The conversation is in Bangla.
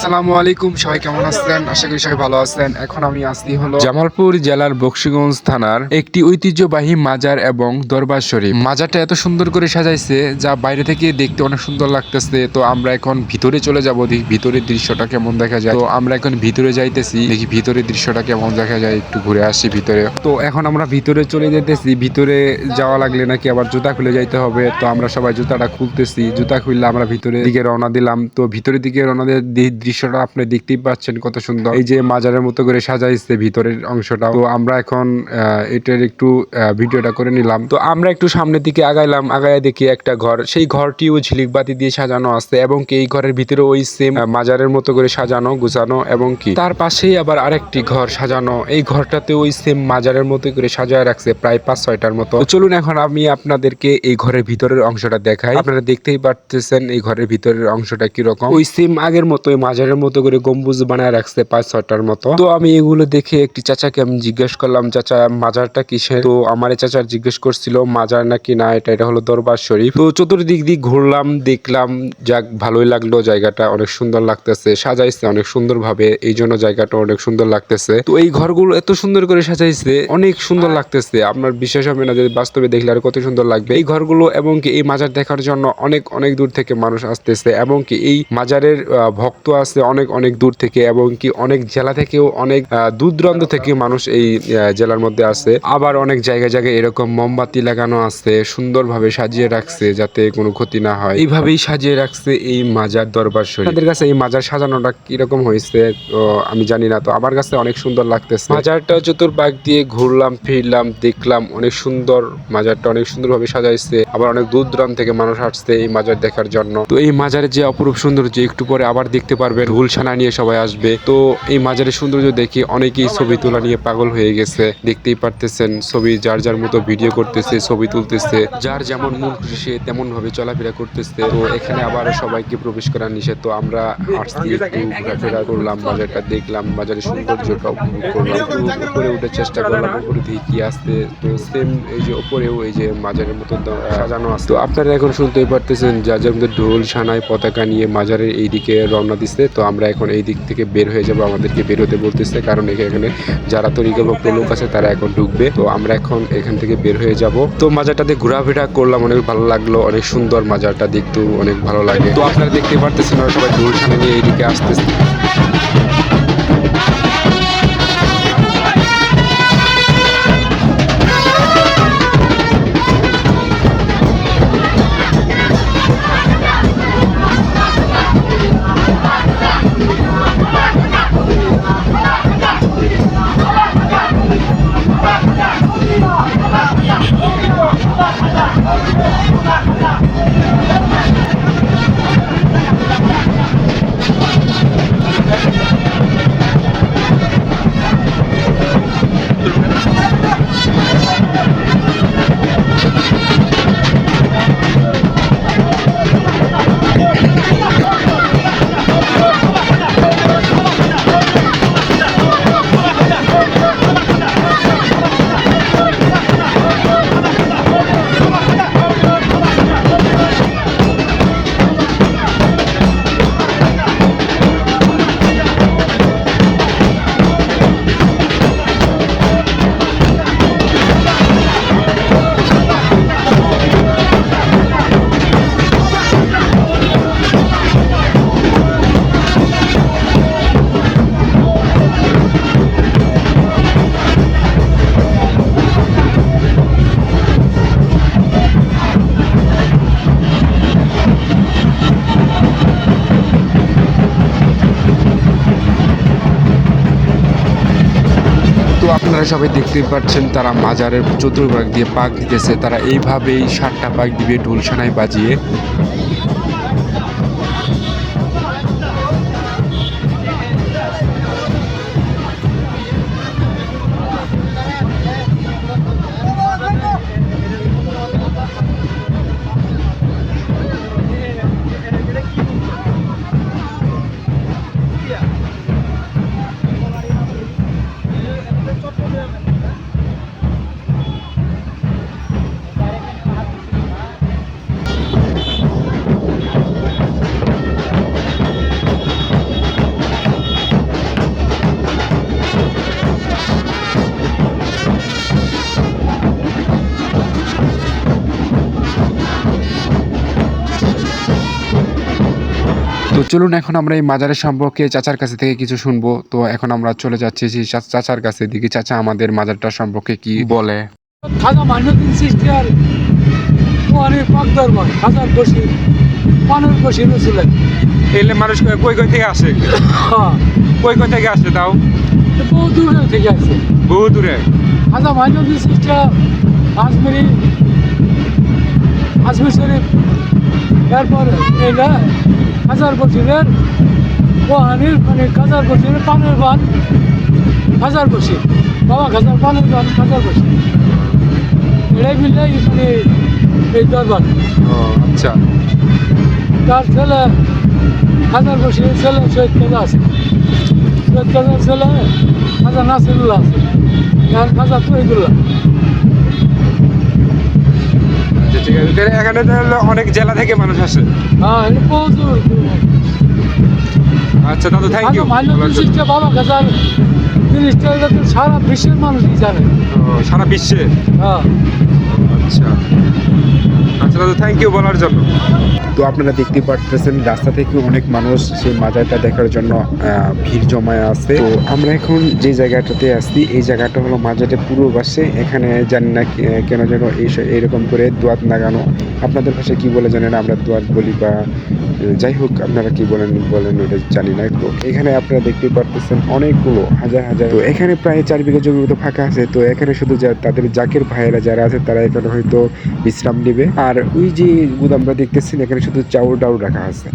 আসসালামু আলাইকুম, সবাই কেমন আছেন? আশা করি সবাই ভালো আছেন। এখন আমি আসছি হলো জামালপুর জেলার বক্সিগঞ্জ থানার একটি ঐতিহ্যবাহী মাজার এবং দরবার শরীফ। মাজারটা এত সুন্দর করে সাজাইছে যা বাইরে থেকে দেখতে অনেক সুন্দর লাগতেছে। তো আমরা এখন ভিতরে চলে যাব। দেখি ভিতরের দৃশ্যটা কেমন দেখা যায়। তো আমরা এখন ভিতরে যাইতেছি। দেখি ভিতরের দৃশ্যটা কেমন দেখা যায়। একটু ঘুরে আসি ভিতরে। তো এখন আমরা ভিতরে চলে যেতেছি ভিতরে যাওয়া লাগলে নাকি আবার জুতা খুলে যাইতে হবে। তো আমরা সবাই জুতাটা খুলতেছি। জুতা খুললে আমরা ভিতরে দিকে রওনা দিলাম। তো ভিতরের দিকে রওনা দিয়ে দৃশ্যটা আপনি দেখতেই পাচ্ছেন কত সুন্দর। এই যে মাজারের মতো করে সাজাইছে ভিতরের অংশটা। তো আমরা এখন এটার একটু ভিডিওটা করে নিলাম। তো আমরা একটু সামনের দিকে আগাইলাম আগায় দেখি একটা ঘর। সেই ঘরটিও ঝিলিক বাতি দিয়ে সাজানো আছে এবং কি এই ঘরের ভিতরে ওই সেম মাজারের মতো করে সাজানো গুছানো এবং কি। তার পাশেই আবার আরেকটি ঘর সাজানো। এই ঘরটাতে ওই সেম মাজারের মতো করে সাজায় রাখছে প্রায় পাঁচ ছয়টার মতো। চলুন এখন আমি আপনাদেরকে এই ঘরের ভিতরের অংশটা দেখাই। আপনারা দেখতেই পারতেছেন এই ঘরের ভিতরের অংশটা কীরকম। ওই সেম আগের মতোই মাজারের মতো করে গম্বুজ বানায় রাখছে পাঁচ ছয়টার মতো। তো আমি এগুলো দেখে একটি চাচাকে আমি জিজ্ঞেস করলাম, চাচা, মাজারটা কিসের? তো আমার চাচার জিজ্ঞেস করছিল, মাজার নাকি না, এটা এটা হলো দরবার শরীফ। তো চতুর্দিক দিয়ে ঘুরলাম, দেখলাম, যাক, ভালোই লাগল, জায়গাটা অনেক সুন্দর লাগতেছে, সাজাইছে অনেক সুন্দর ভাবে এই জন্য জায়গাটা অনেক সুন্দর লাগতেছে। তো এই ঘরগুলো এত সুন্দর করে সাজাইছে, অনেক সুন্দর লাগতেছে, আপনার বিশ্বাস হবে না যে বাস্তবে দেখলে আর কত সুন্দর লাগবে। এই ঘরগুলো এবং কি এই মাজার দেখার জন্য অনেক অনেক দূর থেকে মানুষ আসতেছে এবং কি এই মাজারের ভক্ত আছে অনেক অনেক দূর থেকে এবং কি অনেক জেলা থেকেও অনেক দূর দূরান্ত থেকে মানুষ এই জেলার মধ্যে আসে। আবার অনেক জায়গায় জায়গায় এরকম মোমবাতি লাগানো আছে, সুন্দরভাবে সাজিয়ে রাখছে যাতে কোনো ক্ষতি না হয়। এইভাবেই সাজিয়ে রাখছে এই মাজার দরবার শরীফ। তাদের কাছে এই মাজার সাজানোটা কীরকম হয়েছে? তো আমি জানি না, তো আমার কাছে অনেক সুন্দর লাগতেছে। মাজারটা চতুর্পাক দিয়ে ঘুরলাম, ফিরলাম, দেখলাম অনেক সুন্দর মাজারটা অনেক সুন্দরভাবে সাজাইছে। আবার অনেক দূর দূরান্ত থেকে মানুষ আসছে এই মাজার দেখার জন্য। তো এই মাজারের যে অপরূপ সৌন্দর্য, একটু পরে আবার দেখতে পারবেন ঢুলছানা নিয়ে সবাই আসবে। তো এই মাজারের সৌন্দর্য দেখে অনেকেই ছবি তোলা নিয়ে পাগল হয়ে গেছে। দেখতেই পারতেছেন ছবি যার যার মতো ভিডিও করতেছে ছবি তুলতেছে। যার যেমন মন খুশি সে তেমন ভাবে চলাফেরা করতেছে। তো এখানে আবার সবাইকে প্রবেশ করা নিষেধ। তো আমরা আসছি একটু ঘোরাফেরা করলাম বাজারটা দেখলাম বাজারের সৌন্দর্যটা উপভোগ করলাম একটু উপরে উঠার চেষ্টা করলাম উপরে দিয়ে কি আসতে তো সেম এই যে উপরেও এই যে মাজারের মতো সাজানো আছে। তো আপনারা এখন শুনতেই পারতেছেন যার যার মধ্যে ঢোল সানাই পতাকা নিয়ে মাজারের এই দিকে রওনা দিচ্ছে তো আমরা এখন এই দিক থেকে বের হয়ে যাব, আমাদেরকে বেরোতে বলতেছে, কারণ এখানে যারা তরিকা ভক্ত লোক আছে, তারা এখন ঢুকবে। তো আমরা এখন এখান থেকে বের হয়ে যাব। তো মাজারটাতে ঘোরাফেরা করলাম, অনেক ভালো লাগল, অনেক সুন্দর মাজারটা দেখতেও অনেক ভালো লাগে। তো আপনারা দেখতে পারতেছেন সবাই সানা নিয়ে এইদিকে আসতেছে। আপনারা সবাই দেখতেই পাচ্ছেন, তারা মাজারের চতুর্ভাগ দিয়ে পাক দিতেছে। তারা এইভাবেই সাতটা পাক দিবে ঢোলসানায় বাজিয়ে তো চলুন এখন আমরা এই মাজারের সম্পর্কে চাচার কাছে থেকে কিছু শুনব। তো এখন আমরা চলে যাচ্ছি সেই চা- চাচার কাছে দিকে চাচা আমাদের মাজারটা সম্পর্কে কি বলে? খাজা মাইনুদ্দিন সিস্টার অনেক পাক দরবার হাজার বসি পানের বসি রসুলেন এলে মানুষ কই কই থেকে আসে? হ্যাঁ। কই কই থেকে আসে তাও? তো বহু দূরে থেকে আছে বহু দূরে? খাজা মাইনুদ্দিন সিস্টার আজমেরি আজমির শরীফ এরপর এইটা হাজার বসিরের ওহানির মানে বসিরের পানের বান। হাজার বসি বাবা খাজার পানের বান হাজার বসি এটাই মিললে মানে এই দরবার। আচ্ছা। তার ছেলে হাজার বসিরের ছেলে শহীদ কাজা আছে। শহীদ কাজার ছেলে খাজা নাসিরুল্লাহ আছে। আর খাজা তহিদুল্লাহ। আচ্ছা ঠিক আছে। এখানে তাহলে অনেক জেলা থেকে মানুষ আসে। হ্যাঁ প্রচুর আচ্ছা দাদা থ্যাংক ইউ ভালো মাইনুদ্দিন ভালো জিনিসটা সারা বিশ্বের মানুষই জানে? সারা বিশ্বে? হ্যাঁ। আচ্ছা। আচ্ছা দাদা থ্যাংক ইউ বলার জন্য। তো আপনারা দেখতে পারতেছেন, রাস্তা থেকে অনেক মানুষ সেই মাজারটা দেখার জন্য ভিড় জমায় আছে। তো আমরা এখন যে জায়গাটাতে আসছি এই জায়গাটা হলো মাজারের পূর্ব পাশে। এখানে জানি না কেন যেন এইসব এরকম করে দোয়াত লাগানো। আপনাদের ভাষায় কি বলে জানেন? আমরা দোয়াত বলি বা যাই হোক, আপনারা কি বলেন বলেন, ওটা জানি না। তো এখানে আপনারা দেখতে পারতেছেন অনেকগুলো, হাজার হাজার। তো এখানে প্রায় চার বিঘা জমির মতো ফাঁকা আছে। তো এখানে শুধু তাদের জাকের ভাইয়েরা যারা আছে, তারা এখানে হয়তো বিশ্রাম নেবে। আর ওই যে গুদামটা দেখতেছেন, এখানে শুধু চাউল ডাউল রাখা আছে।